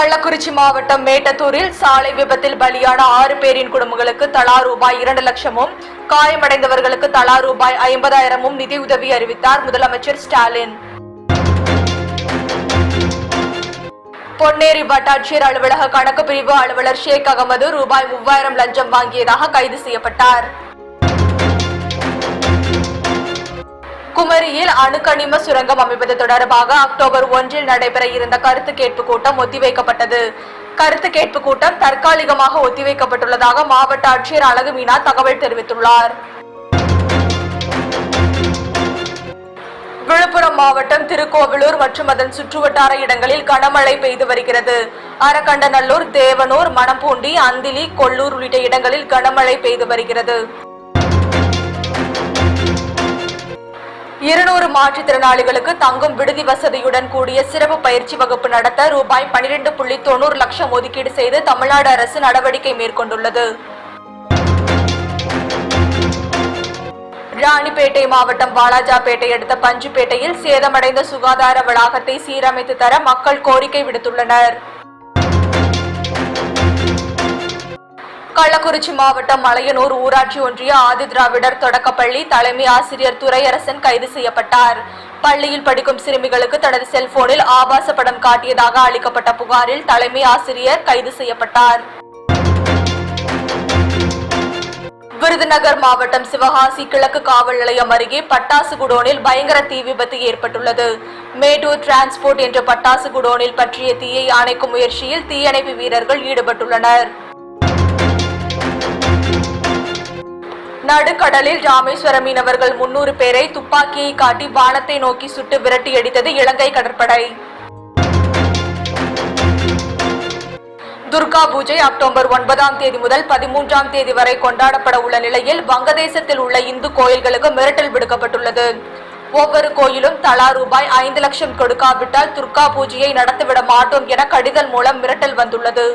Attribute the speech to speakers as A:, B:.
A: கள்ளக்குறிச்சி மாவட்டம் மேட்டத்தூரில் சாலை விபத்தில் பலியான ஆறு பேரின் குடும்பங்களுக்கு தலா ரூபாய் இரண்டு லட்சமும் காயமடைந்தவர்களுக்கு தலா ரூபாய் ஐம்பதாயிரமும் நிதியுதவி அறிவித்தார் முதலமைச்சர் ஸ்டாலின். பொன்னேரி வட்டாட்சியர் அலுவலக கணக்கு பிரிவு அலுவலர் ஷேக் அகமது ரூபாய் மூவாயிரம் லஞ்சம் வாங்கியதாக கைது செய்யப்பட்டார். குமரியில் அணுக்கனிம சுரங்கம் அமைப்பது தொடர்பாக அக்டோபர் ஒன்றில் நடைபெற இருந்த கருத்து கேட்பு கூட்டம் ஒத்திவைக்கப்பட்டது. கருத்து கேட்பு கூட்டம் தற்காலிகமாக ஒத்திவைக்கப்பட்டுள்ளதாக மாவட்ட ஆட்சியர் அழகு மீனா தகவல் தெரிவித்துள்ளார். விழுப்புரம் மாவட்டம் திருக்கோவிலூர் மற்றும் அதன் சுற்றுவட்டார இடங்களில் கனமழை பெய்து வருகிறது. அரக்கண்டநல்லூர் தேவனூர் மணப்பூண்டி அந்திலி கொல்லூர் உள்ளிட்ட இடங்களில் கனமழை பெய்து வருகிறது. இருநூறு மாற்றுத்திறனாளிகளுக்கு தங்கும் விடுதி வசதியுடன் கூடிய சிறப்பு பயிற்சி வகுப்பு நடத்த ரூபாய் பனிரெண்டு புள்ளி தொண்ணூறு லட்சம் ஒதுக்கீடு செய்து தமிழ்நாடு அரசு நடவடிக்கை மேற்கொண்டுள்ளது. ராணிப்பேட்டை மாவட்டம் வாலாஜாபேட்டை அடுத்த பஞ்சுப்பேட்டையில் சேதமடைந்த சுகாதார வளாகத்தை சீரமைத்து தர மக்கள் கோரிக்கை விடுத்துள்ளனர். கள்ளக்குறிச்சி மாவட்டம் மலையனூர் ஊராட்சி ஒன்றிய ஆதி திராவிடர் தொடக்கப்பள்ளி தலைமை ஆசிரியர் துரையரசன் கைது செய்யப்பட்டார். பள்ளியில் படிக்கும் சிறுமிகளுக்கு தனது செல்போனில் ஆபாச படம் காட்டியதாக அளிக்கப்பட்ட புகாரில் தலைமை ஆசிரியர் கைது செய்யப்பட்டார். விருதுநகர் மாவட்டம் சிவகாசி கிழக்கு காவல் நிலையம் அருகே பட்டாசு குடோனில் பயங்கர தீ விபத்து ஏற்பட்டுள்ளது. மேட்டூர் டிரான்ஸ்போர்ட் என்ற பட்டாசு குடோனில் பற்றிய தீயை அணைக்கும் முயற்சியில் தீயணைப்பு வீரர்கள் ஈடுபட்டுள்ளனர். நடுக்கடலில் ராமேஸ்வரம் மீனவர்கள் முன்னூறு பேரை துப்பாக்கியை காட்டி வானத்தை நோக்கி சுட்டு விரட்டி அடித்தது இலங்கை கடற்படை. துர்கா பூஜை அக்டோபர் ஒன்பதாம் தேதி முதல் பதிமூன்றாம் தேதி வரை கொண்டாடப்பட உள்ள நிலையில் வங்கதேசத்தில் உள்ள இந்து கோயில்களுக்கு மிரட்டல் விடுக்கப்பட்டுள்ளது. ஒவ்வொரு கோயிலும் தலா ரூபாய் ஐந்து லட்சம் கொடுக்காவிட்டால் துர்கா பூஜையை நடத்திவிட மாட்டோம் என கடிதல் மூலம் மிரட்டல் வந்துள்ளது.